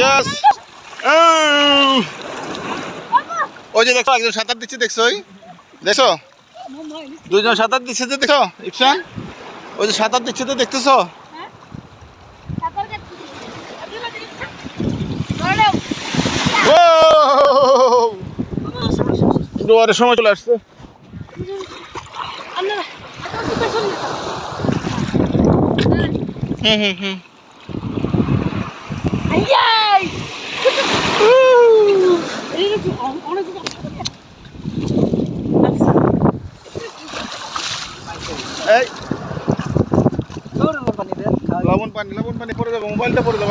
Yes ওই যে দেখো একজন সাঁতার দিচ্ছে দেখছ ওই? দেখছ? দুজন সাঁতার দিচ্ছে যে দেখছ? ইপসান ওই যে সাঁতার দিচ্ছে তো দেখতেছো? দুয়ারের সময় চলে আসছে। হুম হুম হুম। এই। লবণ পানি লবণ পানি পরে যাব মোবাইলটা পরে যাব।